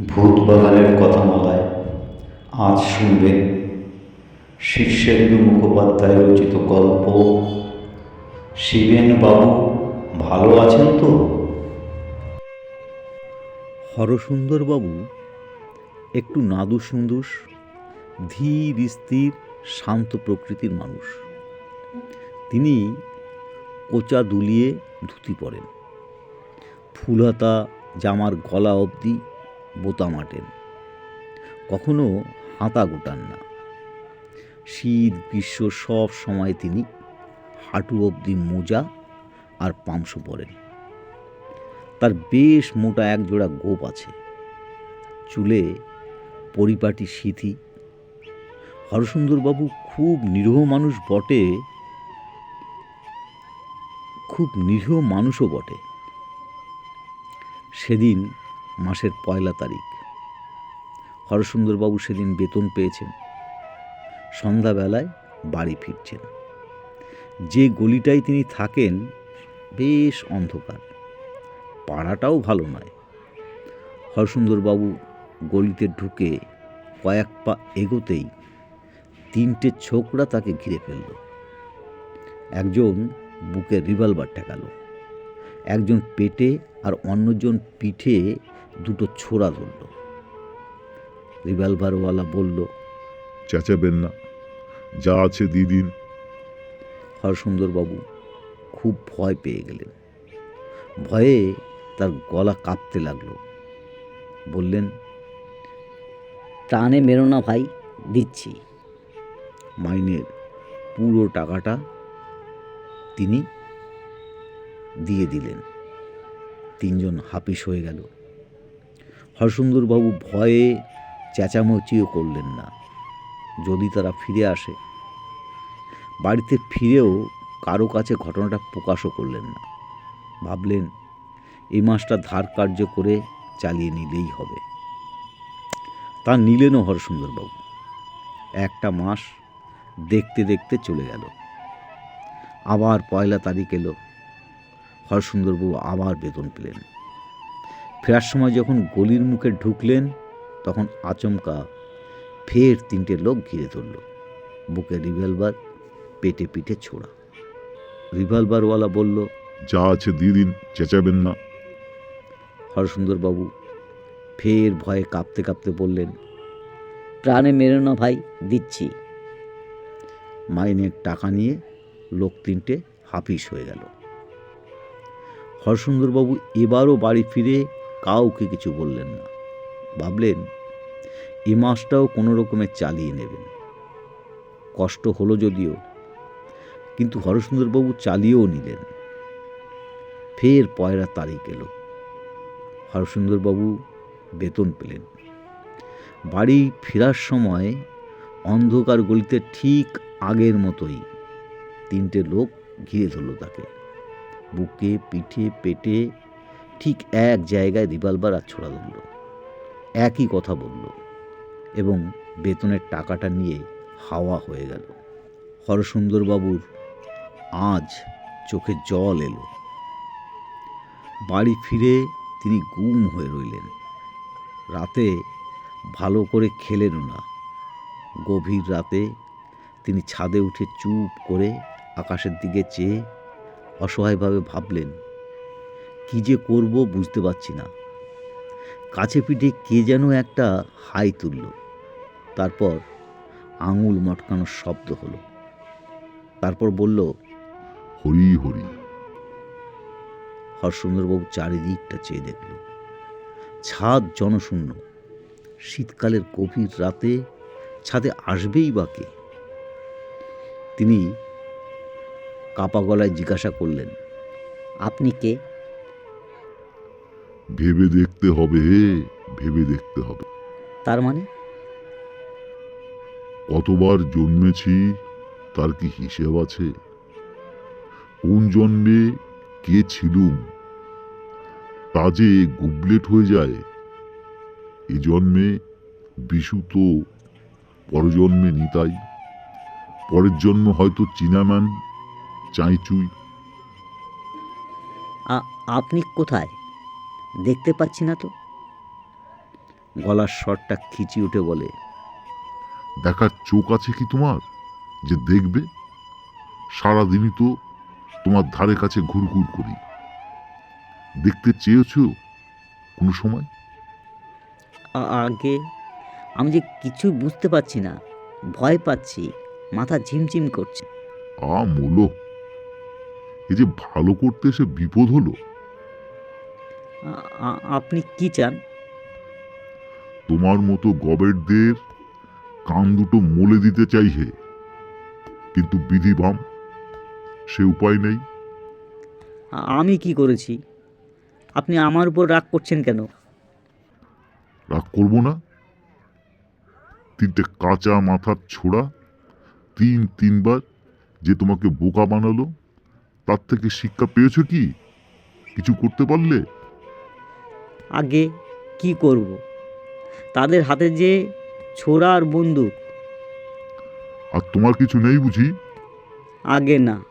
ভূত বাগানের কথামালায় আজ শুনবেন শীর্ষেন্দু মুখোপাধ্যায় রচিত গল্প। শিবেন বাবু ভালো আছেন তো? হরসুন্দরবাবু, একটু নাদুস নুদুস ধীর স্থির, শান্ত প্রকৃতির মানুষ। তিনি কোচা দুলিয়ে ধুতি পরেন। ফুলহাতা জামার গলা অবধি বোতাম আটেন কখনো হাতা গোটান না। শীত, গ্রীষ্ম সব সময় তিনি হাঁটু অবধি মোজা আর পামসু পরেন। তার বেশ মোটা এক জোড়া গোপ আছে। চুলে পরিপাটি সিথি। হরসুন্দরবাবু খুব নিরীহ মানুষ বটে। খুব নিরীহ মানুষও বটে। সেদিন মাসের পয়লা তারিখ। হরসুন্দরবাবু সেদিন বেতন পেয়েছেন। সন্ধ্যাবেলায় বাড়ি ফিরছেন। যে গলিটায় তিনি থাকেন, বেশ অন্ধকার। পাড়াটাও ভালো নয়। হরসুন্দরবাবু গলিতে ঢুকে কয়েক পা এগোতেই তিনটে ছোকরা তাকে ঘিরে ফেলল। একজন বুকে রিভলভার ঠেকালো। একজন পেটে আর অন্যজন পিঠে দুটো ছোড়া ধরল। রিভলভারওয়ালা বলল চেঁচাবেন না যা আছে দিয়ে দিন। হরসুন্দরবাবু খুব ভয় পেয়ে গেলেন। ভয়ে তার গলা কাঁপতে লাগল। বললেন প্রাণে মেরো না ভাই দিচ্ছি। মাইনের পুরো টাকাটা তিনি দিয়ে দিলেন। তিনজন হাপিস হয়ে গেল। হরসুন্দরবাবু ভয়ে চেঁচামেচিও করলেন না। যদি তারা ফিরে আসে, বাড়িতে ফিরেও কারও কাছে ঘটনাটা প্রকাশও করলেন না। ভাবলেন এই মাসটা ধার কার্য করে চালিয়ে নিলেই হবে। তা নিলেনও হরসুন্দরবাবু। একটা মাস দেখতে দেখতে চলে গেল। আবার পয়লা তারিখ এলো। হরসুন্দরবাবু আবার বেতন পেলেন। ফেরার সময় যখন গলির মুখে ঢুকলেন তখন আচমকা ফের তিনটে লোক ঘিরে ধরল। বুকে রিভলভার পেটে পিঠে ছোড়া। রিভলভারওয়ালা বলল যা আছে দিয়ে দিন চেঁচাবেন না। হরসুন্দরবাবু ফের ভয়ে কাঁপতে কাঁপতে বললেন প্রাণে মেরো না ভাই দিচ্ছি। মাইনের টাকা নিয়ে লোক তিনটে হাফিস হয়ে গেল। হরসুন্দরবাবু এবারও বাড়ি ফিরে কাউকে কিছু বললেন না। ভাবলেন, এ মাসটাও কোনো রকমে চালিয়ে নেবেন। কষ্ট হলো যদিও, কিন্তু হরসুন্দরবাবু চালিয়েও নিলেন। ফের পয়রা তারিখ এলো। হরসুন্দরবাবু বেতন পেলেন। বাড়ি ফেরার সময় অন্ধকার গলিতে ঠিক আগের মতোই তিনটে লোক ঘিরে ধরল তাকে। বুকে, পিঠে, পেটে ঠিক এক জায়গায় রিভলভার আর ছোড়া ধরল। একই কথা বলল এবং বেতনের টাকাটা নিয়ে হাওয়া হয়ে গেল। হরসুন্দরবাবুর আজ চোখে জল এলো। বাড়ি ফিরে তিনি গুম হয়ে রইলেন। রাতে ভালো করে খেলেন না। গভীর রাতে তিনি ছাদে উঠে চুপ করে আকাশের দিকে চেয়ে অসহায়ভাবে ভাবলেন কি যে করব বুঝতে পারছি না। কাছে পিঠে কে যেন একটা হাই তুলল। তারপর আঙুল মটকানোর শব্দ হলো। তারপর বলল হরি হরি। হরসুন্দরবাবু চারিদিকটা চেয়ে দেখল। ছাদ জনশূন্য। শীতকালের গভীর রাতে ছাদে আসবেই বা কে? তিনি কাপা গলায় জিজ্ঞাসা করলেন আপনি কে? ভেবে দেখতে হবে হে ভেবে দেখতে হবে। তার মানে? কতবার জন্মেছি তার কি হিসেব আছে? কোন জন্মে কে ছিলুম? তা যে গুবলেট হয়ে যায়। এ জন্মে বিশু তো পরজন্মে নিতাই। পরের জন্ম হয়তো চিনাম্যান চাইচুই। আপনি কোথায়? দেখতে পাচ্ছি না তো। গলার স্বরটা খিচি উঠে বলে দেখার চোখ আছে কি তোমার? যে দেখবে? সারাদিনই তো তোমার ধারে কাছে ঘুরঘুর করি। দেখতে চেয়েছ কোনো সময়? আগে আমি যে কিছু বুঝতে পারছি না ভয় পাচ্ছি মাথা ঝিমঝিম করছে। আ মোলো এই যে ভালো করতে এসে বিপদ হলো আপনি কি চান? তোমার মতো গবেটদের কান দুটো মলে দিতে চাই হে। কিন্তু বিধি বাম সে উপায় নেই। আমি কি করেছি? আপনি আমার উপর রাগ করছেন কেন? রাগ করব না। তিনটে কাঁচা মাথার ছোড়া তিন তিনবার যে তোমাকে বোকা বানালো তার থেকে শিক্ষা পেয়েছ কি? কিছু করতে পারলে? আগে কি করব? তাদের হাতে যে ছোড়া আর বন্দুক। আর তোমার কিছু নেই বুঝি? আগে না।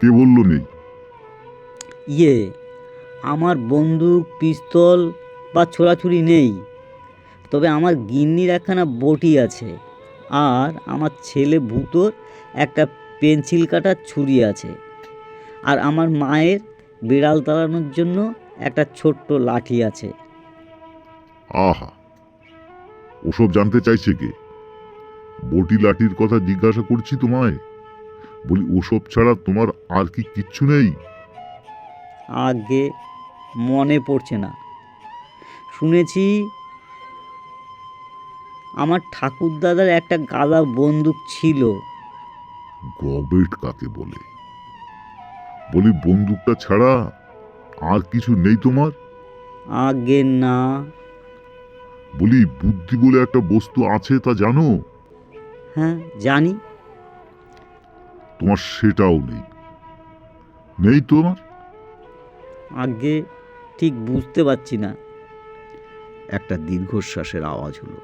কে বলল নেই? ইয়ে আমার বন্দুক পিস্তল বা ছোড়াছুরি নেই। তবে আমার গিন্নির একখানা বটি আছে। আর আমার ছেলে ভূতোর একটা পেন্সিল কাটার ছুরি আছে। আর আমার মায়ের বিড়াল তাড়ানোর জন্য একটা ছোট্ট লাঠি আছে। আহা ওসব জানতে চাইছে কে? বটি লাঠির কথা জিজ্ঞাসা করছি তোমায়। বলি ওসব ছাড়া তোমার আর কি কিচ্ছু নেই? আগে মনে পড়ছে না। শুনেছি আমার ঠাকুরদাদার একটা গাদা বন্দুক ছিল। গবেট কাকে বলে? বলি বন্দুকটা ছাড়া আর কিছু নেই তোমার? আগে না। বলি বুদ্ধি বলে একটা বস্তু আছে তা জানো? হ্যাঁ জানি। তোমার সেটাও নেই। নেই তোমার? আগে ঠিক বুঝতে পারছি না। একটা দীর্ঘশ্বাসের আওয়াজ হলো।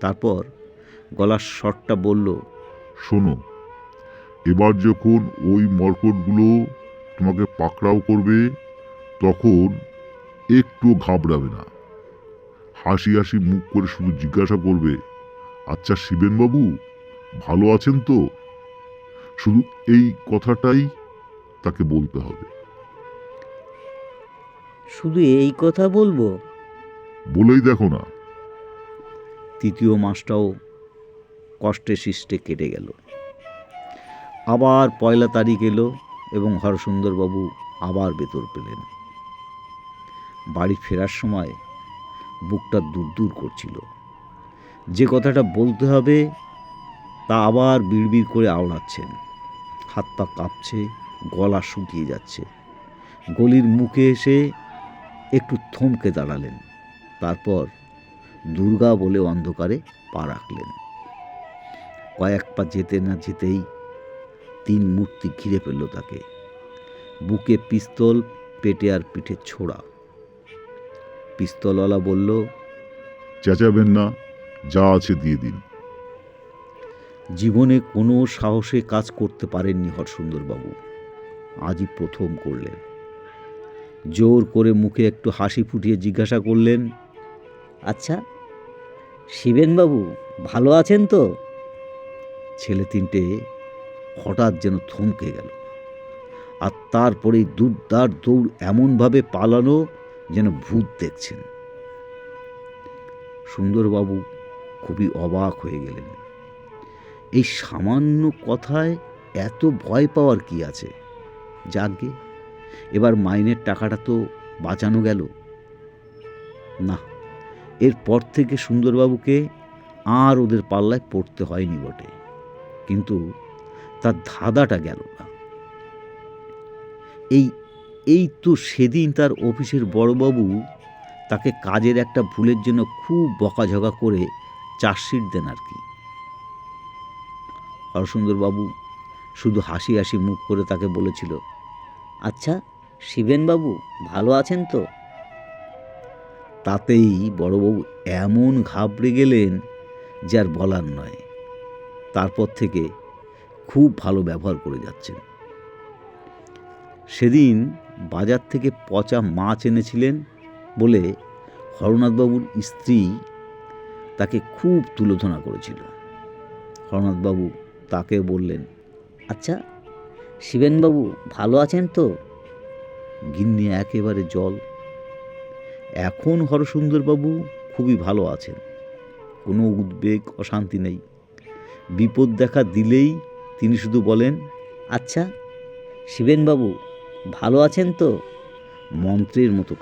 তারপর গলার স্বরটা বলল শোনো এবার যখন ওই মর্কটগুলো তোমাকে পাকড়াও করবে তখন একটু ঘাবড়াবে না। হাসি হাসি মুখ করে শুধু জিজ্ঞাসা করবে আচ্ছা শিবেনবাবু ভালো আছেন তো? শুধু এই কথাটাই তাকে বলতে হবে। শুধু এই কথা বলব? বলেই দেখো না। তৃতীয় মাসটাও কষ্টে শিষ্টে কেটে গেল। আবার পয়লা তারিখ এলো এবং হরসুন্দরবাবু আবার বেতর পেলেন। বাড়ি ফেরার সময় বুকটা দূর দূর করছিল। যে কথাটা বলতে হবে, তা আবার বিড়বিড় করে আওড়াচ্ছেন। হাত পা কাঁপছে, গলা শুকিয়ে যাচ্ছে। গলির মুখে এসে একটু থমকে দাঁড়ালেন। তারপর দুর্গা বলে অন্ধকারে পা রাখলেন। কয়েক পা যেতে না যেতেই তিন মূর্তি ঘিরে ফেলল তাকে। বুকে পিস্তল, পেটে আর পিঠে ছোড়া। পিস্তলওয়ালা বলল চেঁচাবেন না যা আছে দিয়ে দিন। জীবনে কোনো সাহসে কাজ করতে পারেননি হরসুন্দরবাবু। আজই প্রথম করলেন। জোর করে মুখে একটু হাসি ফুটিয়ে জিজ্ঞাসা করলেন আচ্ছা শিবেনবাবু ভালো আছেন তো? ছেলে তিনটে হঠাৎ যেন থমকে গেল। আর তারপরেই দুর্দার দৌড় এমনভাবে পালানো যেন ভূত দেখছেন। সুন্দরবাবু খুবই অবাক হয়ে গেলেন। এই সামান্য কথায় এত ভয় পাওয়ার কি আছে? যাকে এবার মাইনের টাকাটা তো বাঁচানো গেল। না, এরপর থেকে সুন্দরবাবুকে আর ওদের পাল্লায় পড়তে হয়নি বটে। কিন্তু তার ধাঁধাটা গেল না। এই এই তো সেদিন তার অফিসের বড়বাবু তাকে কাজের একটা ভুলের জন্য খুব বকাঝকা করে চার্জশিট দেন আর কি। হরসুন্দরবাবু শুধু হাসি হাসি মুখ করে তাকে বলেছিল আচ্ছা শিবেনবাবু, ভালো আছেন তো? তাতেই বড়বাবু এমন ঘাবড়ে গেলেন যে আর বলার নয়। তারপর থেকে খুব ভালো ব্যবহার করে যাচ্ছেন। সেদিন বাজার থেকে পচা মাছ এনেছিলেন বলে হরনাথবাবুর স্ত্রী তাকে খুব তুলোধনা করেছিল। হরনাথবাবু তাকে বললেন আচ্ছা শিবেনবাবু ভালো আছেন তো? গিন্নি একেবারে জল। এখন হরসুন্দরবাবু খুবই ভালো আছেন কোনো উদ্বেগ অশান্তি নেই। বিপদ দেখা দিলেই তিনি শুধু বলেন আচ্ছা শিবেনবাবু ভালো আছেন তো? মন্ত্রীর মতো